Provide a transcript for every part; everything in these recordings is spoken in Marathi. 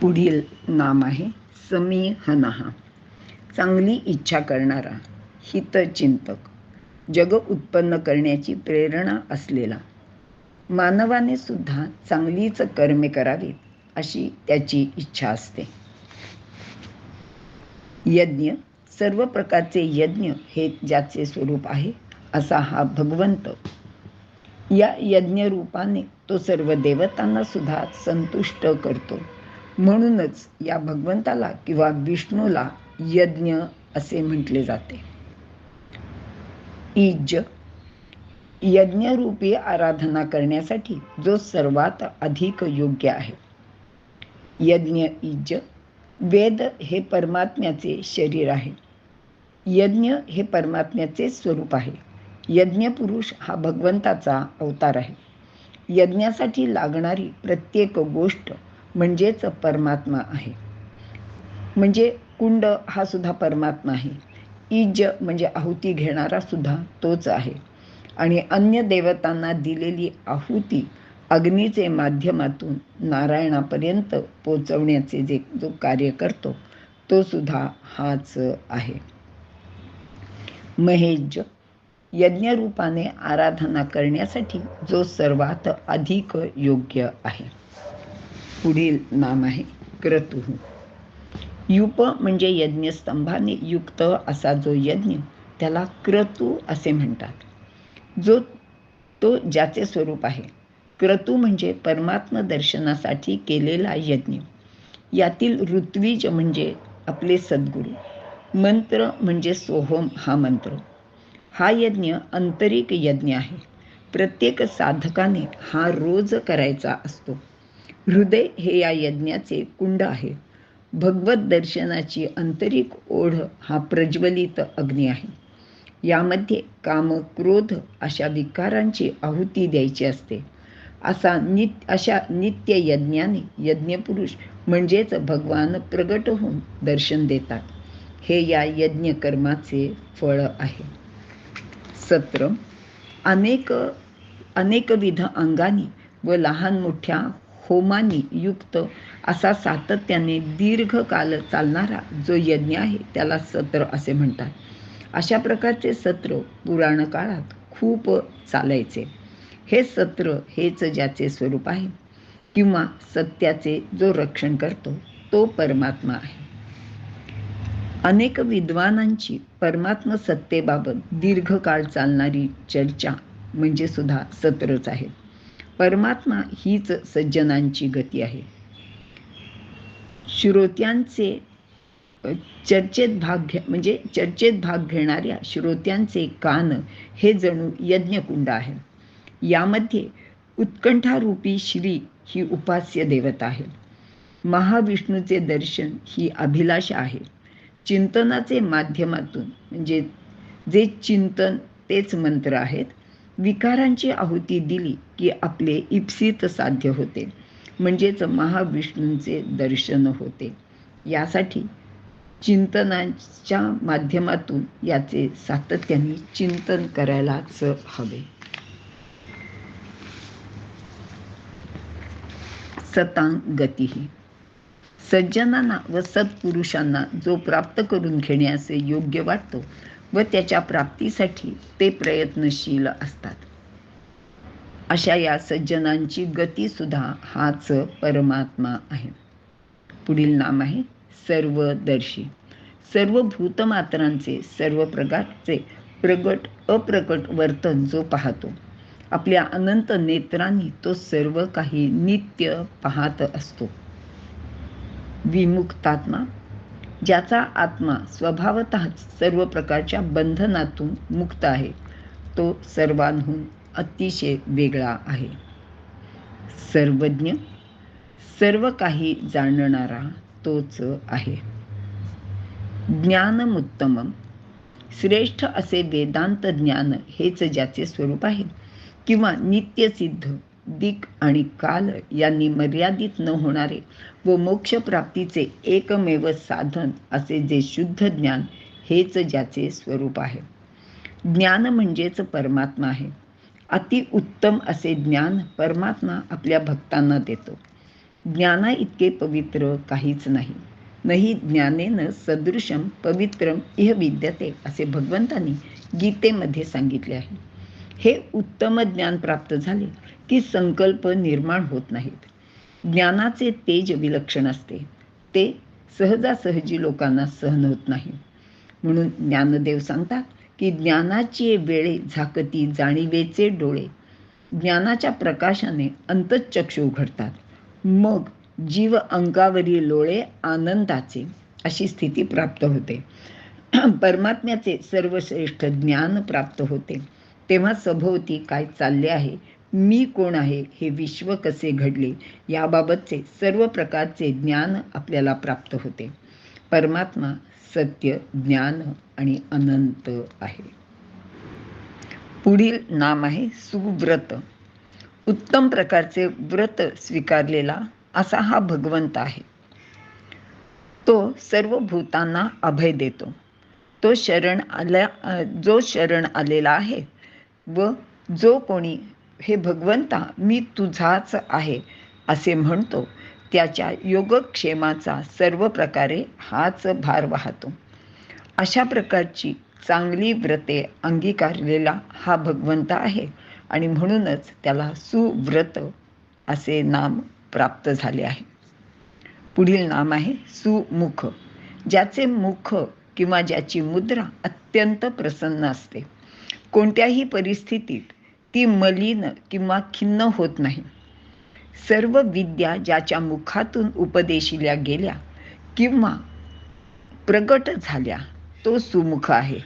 पुढील नाम आहे समीहनहा चांगली इच्छा करणारा हितचिंतक जग उत्पन्न करण्याची प्रेरणा असलेला. मानवाने सुद्धा चांगलीच कर्मे करावीत अशी त्याची इच्छा असते. यज्ञ सर्व प्रकारचे यज्ञ हे ज्याचे स्वरूप आहे असा हा भगवंत. या यज्ञ रूपाने तो सर्व देवतांना सुद्धा संतुष्ट करतो. म्हणूनच या भगवंताला किंवा विष्णूला यज्ञ असे म्हटले जाते. इज यज्ञरूपी आराधना करण्यासाठी जो सर्वात अधिक योग्य आहे. यज्ञ इज वेद हे परमात्म्याचे शरीर आहे. यज्ञ हे परमात्म्याचे स्वरूप आहे. यज्ञ पुरुष हा भगवंताचा अवतार आहे. यज्ञासाठी लागणारी प्रत्येक गोष्ट म्हणजेच परमात्मा आहे. म्हणजे कुंड हा सुद्धा परमात्मा आहे. इज म्हणजे आहुती घेणारा सुद्धा तोच आहे. आणि अन्य देवतांना दिलेली आहुती अग्नीचे माध्यमातून नारायणापर्यंत पोचवण्याचे जे जो कार्य करतो तो सुद्धा हाच आहे. महेज यज्ञरूपाने आराधना करण्यासाठी जो सर्वात अधिक योग्य आहे. पुढील नाम आहे क्रतु. युप म्हणजे यज्ञस्तंभाने युक्त असा जो यज्ञ त्याला क्रतू असे म्हणतात. जो तो ज्याचे स्वरूप आहे. क्रतू म्हणजे परमात्म दर्शनासाठी केलेला यज्ञ. यातील ऋत्विज म्हणजे आपले सद्गुरू. मंत्र म्हणजे सोहम हा मंत्र. हा यज्ञ आंतरिक यज्ञ आहे. प्रत्येक साधकाने हा रोज करायचा असतो. हृदय हे या यज्ञाचे कुंड आहे. भगवत दर्शनाची आंतरिक ओढ हा प्रज्वलित अग्नी आहे. यामध्ये काम क्रोध अशा विकारांची आहुती द्यायची असते. असा नित्य अशा नित्य यज्ञाने यज्ञपुरुष म्हणजेच भगवान प्रगट होऊन दर्शन देतात. हे या यज्ञकर्माचे फळ आहे. सत्र. अनेक अनेकविध अंगानी व लहान मोठ्या होमानी युक्त असा सातत्याने दीर्घकाल चालणारा जो यज्ञ आहे त्याला सत्र असे म्हणतात. अशा प्रकारचे सत्र पुराण काळात खूप चालायचे. हे सत्र हेच ज्याचे स्वरूप आहे किंवा सत्याचे जो रक्षण करतो तो परमात्मा आहे. अनेक विद्वानांची परमात्म सत्तेबाबत दीर्घकाळ चालणारी चर्चा म्हणजे सुद्धा सत्रच आहेत. परमात्मा हीच सज्जनांची गती आहे. श्रोत्यांचे चर्चेत भाग घ्या म्हणजे चर्चेत भाग घेणाऱ्या श्रोत्यांचे कान हे जणू यज्ञकुंड आहे. यामध्ये उत्कंठारूपी श्री ही उपास्य देवता आहे महाविष्णूचे दर्शन ही अभिलाषा आहे. चिंतनाचे माध्यमातून म्हणजे जे चिंतन तेच मंत्र आहेत विकारांची आहुती दिली की आपले इप्सित साध्य होते. म्हणजेच महाविष्णूंचे दर्शन होते. यासाठी चिंतनाच्या माध्यमातून याचे सातत्याने चिंतन करायलाच हवे. सतांग गती सज्जनांना व सत्पुरुषांना जो प्राप्त करून घेण्यास योग्य वाटतो व त्याच्या प्राप्तीसाठी ते प्रयत्नशील असतात. अशा या सज्जनांची गतीसुद्धा हाच परमात्मा आहे. पुढील नाम आहे सर्वदर्शी. सर्व भूतमात्रांचे सर्व प्रकारचे प्रगट अप्रकट वर्तन जो पाहतो आपल्या अनंत नेत्रांनी तो सर्व काही नित्य पाहत असतो. विमुक्तात्मा ज्याचा आत्मा स्वभावतःच सर्व प्रकारच्या बंधनातून मुक्त आहे तो सर्वांहून अतिशय वेगळा आहे. सर्वज्ञ सर्व काही जाणणारा तोच आहे. ज्ञानमुत्तम श्रेष्ठ असे वेदांत ज्ञान हेच ज्याचे स्वरूप आहे किंवा नित्यसिद्ध दिक आणि काल यांनी मर्यादित न होणारे व मोक्षप्राप्तीचे एकमेव साधन असे जे शुद्ध ज्ञान हेच ज्याचे स्वरूप आहे. ज्ञान म्हणजेच परमात्मा आहे. अति उत्तम असे ज्ञान परमात्मा आपल्या भक्तांना देतो. ज्ञाना इतके पवित्र काहीच नाही. नाही ज्ञानेन सदृशम पवित्रम इह विद्यते असे भगवंतांनी गीतेमध्ये सांगितले आहे. हे उत्तम ज्ञान प्राप्त झाले की संकल्प निर्माण होत नाहीत. ज्ञानाचे तेज विलक्षण असते. ते सहजासहजी लोकांना सहन होत नाही. म्हणून ज्ञानदेव सांगतात की ज्ञानाची वेळे झाकती जाणीवेचे डोळे. ज्ञानाच्या प्रकाशाने अंतचक्षु उघडतात. मग जीव अंगावरील लोळे आनंदाचे अशी स्थिती प्राप्त होते. परमात्म्याचे सर्वश्रेष्ठ ज्ञान प्राप्त होते. तेव्हा सभोवती काय चालले आहे? मी कोण आहे हे विश्व कसे घडले याबाबतचे सर्व प्रकारचे ज्ञान आपल्याला प्राप्त होते. परमात्मा सत्य ज्ञान आणि अनंत आहे. पुढील नाम आहे सुव्रत. उत्तम प्रकारचे व्रत स्वीकारलेला असा हा भगवंत आहे. तो सर्व भूतांना अभय देतो. तो शरण आल्या जो शरण आलेला आहे व जो कोणी हे भगवंता मी तुझाच आहे असे म्हणतो. त्याच्या योगक्षेमाचा सर्व प्रकारे हाच भार वाहतो. अशा प्रकारची चांगली व्रते अंगीकारलेला हा भगवंत आहे आणि म्हणूनच त्याला सुव्रत असे नाम प्राप्त झाले आहे. पुढील नाम आहे सुमुख. ज्याचे मुख किंवा ज्याची मुद्रा अत्यंत प्रसन्न असते. कोणत्याही परिस्थितीत ती मलिन किंवा खिन्न होत नाही. सर्व विद्या ज्याच्या मुखातून उपदेशिल्या गेल्या किंवा प्रगट झाल्या तो सुमुख आहे.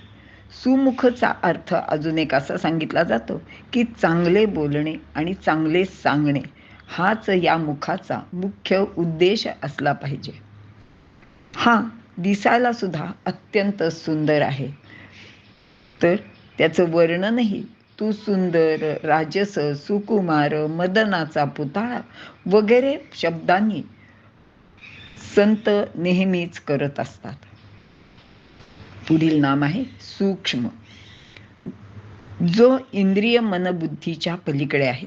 सुमुखचा अर्थ अजून एक असा सांगितला जातो की चांगले बोलणे आणि चांगले सांगणे हाच या मुखाचा मुख्य उद्देश असला पाहिजे. हा दिसायला सुद्धा अत्यंत सुंदर आहे. तर त्याचं वर्णनही तू सुंदर राजस सुकुमार मदनाचा पुतळा वगैरे शब्दांनी संत नेहमीच करत असतात. पुढील नाम आहे सूक्ष्म. जो इंद्रिय मनबुद्धीच्या पलीकडे आहे.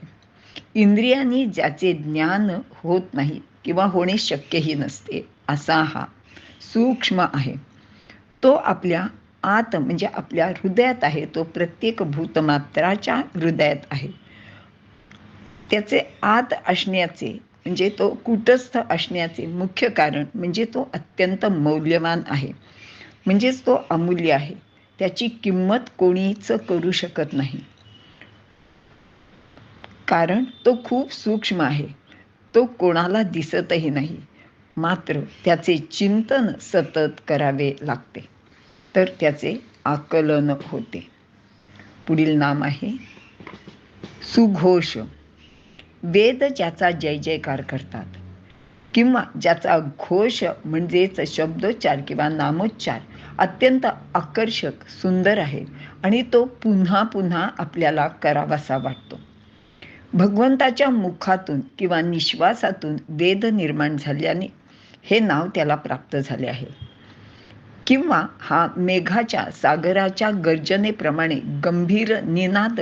इंद्रियांनी ज्याचे ज्ञान होत नाही किंवा होणे शक्यही नसते असा हा सूक्ष्म आहे. तो आपल्या आत म्हणजे आपल्या हृदयात आहे तो प्रत्येक भूतमात्राच्या हृदयात आहे. त्याचे आत असण्याचे म्हणजे तो कुटस्थ असण्याचे मुख्य कारण म्हणजे तो अत्यंत मौल्यवान आहे. म्हणजेच तो अमूल्य आहे. त्याची किंमत कोणीच करू शकत नाही. कारण तो खूप सूक्ष्म आहे. तो कोणाला दिसतही नाही. मात्र त्याचे चिंतन सतत करावे लागते. तर त्याचे आकलन होते. पुढील नाम आहे सुघोष. वेद ज्याचा जय जयकार करतात किंवा ज्याचा घोष म्हणजेच शब्दोच्चार किंवा नामोच्चार अत्यंत आकर्षक सुंदर आहे आणि तो पुन्हा पुन्हा आपल्याला करावासा वाटतो. भगवंताच्या मुखातून किंवा निश्वासातून वेद निर्माण झाल्याने हे नाव त्याला प्राप्त झाले आहे. किंवा हा मेघाच्या सागराच्या गर्जनेप्रमाणे गंभीर निनाद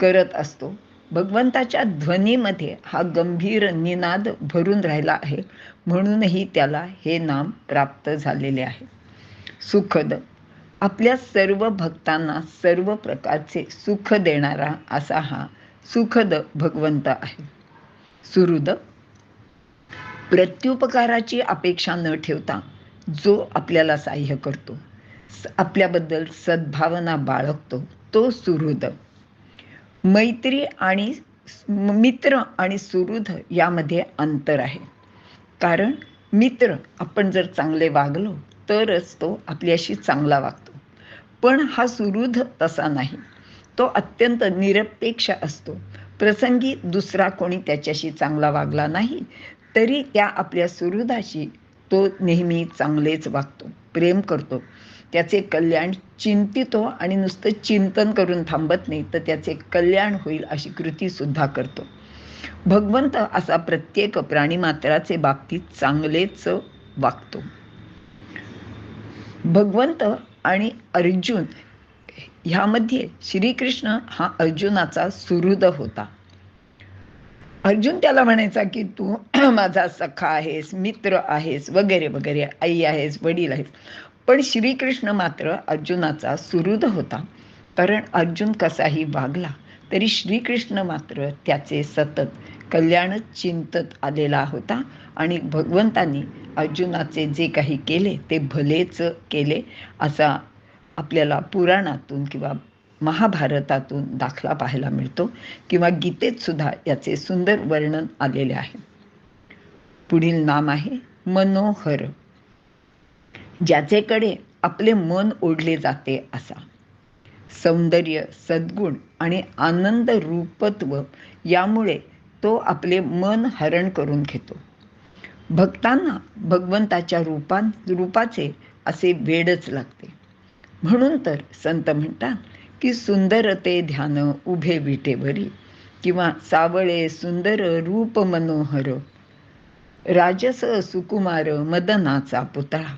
करत असतो. भगवंताच्या ध्वनीमध्ये हा गंभीर निनाद भरून राहिला आहे. म्हणूनही त्याला हे नाम प्राप्त झालेले आहे. सुखद. आपल्या सर्व भक्तांना सर्व प्रकारचे सुख देणारा असा हा सुखद भगवंत आहे. सुहृद. प्रत्युपकाराची अपेक्षा न ठेवता जो आपल्याला सहाय्य करतो. आपल्याबद्दल सद्भावना बाळगतो. तो सुहृद. मैत्री आणि मित्र आणि सुहृद यामध्ये अंतर आहे. कारण मित्र आपण जर चांगले वागलो तरच तो आपल्याशी चांगला वागतो. पण हा सुहृद तसा नाही. तो अत्यंत निरपेक्ष असतो. प्रसंगी दुसरा कोणी त्याच्याशी चांगला वागला नाही तरी त्या आपल्या सुहृदाशी तो नेहमी चांगलेच वागतो प्रेम करतो. त्याचे कल्याण चिंतितो आणि नुसतं चिंतन करून थांबत नाही तर त्याचे कल्याण होईल अशी कृती सुद्धा करतो. भगवंत असा प्रत्येक प्राणीमात्राचे बाबतीत चांगलेच वागतो. भगवंत आणि अर्जुन ह्यामध्ये श्रीकृष्ण हा अर्जुनाचा सुहृद होता. अर्जुन त्याला म्हणायचा की तू माझा सखा आहेस मित्र आहेस वगैरे वगैरे आई आहेस वडील आहेस. पण श्रीकृष्ण मात्र अर्जुनाचा सुहृद होता. कारण अर्जुन कसाही वागला तरी श्रीकृष्ण मात्र त्याचे सतत कल्याणच चिंतत आलेला होता आणि भगवंतांनी अर्जुनाचे जे काही केले ते भलेच केले असा आपल्याला पुराणातून किंवा महाभारतातून दाखला पाहायला मिळतो किंवा गीतेत सुद्धा याचे सुंदर वर्णन आलेले आहे. पुढील नाम आहे मनोहर ज्याचेकडे आपले मन ओढले जाते असा. सौंदर्य सद्गुण आणि आनंद रूपत्व यामुळे तो आपले मन हरण करून घेतो. भक्तांना भगवंताच्या रूपां रूपाचे असे वेडच लागते. म्हणून तर संत म्हणतात की सुंदर ते ध्यान उभे विटेवरी किंवा सावळे सुंदर रूप मनोहर. राजस सुकुमार मदनाचा पुतळा.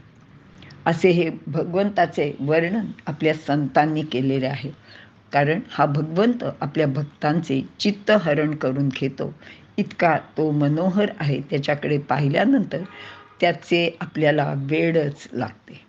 असे हे भगवंताचे वर्णन आपल्या संतांनी केलेले आहे. कारण हा भगवंत आपल्या भक्तांचे चित्त हरण करून घेतो. इतका तो मनोहर आहे त्याच्याकडे पाहिल्यानंतर त्याचे आपल्याला वेडच लागते.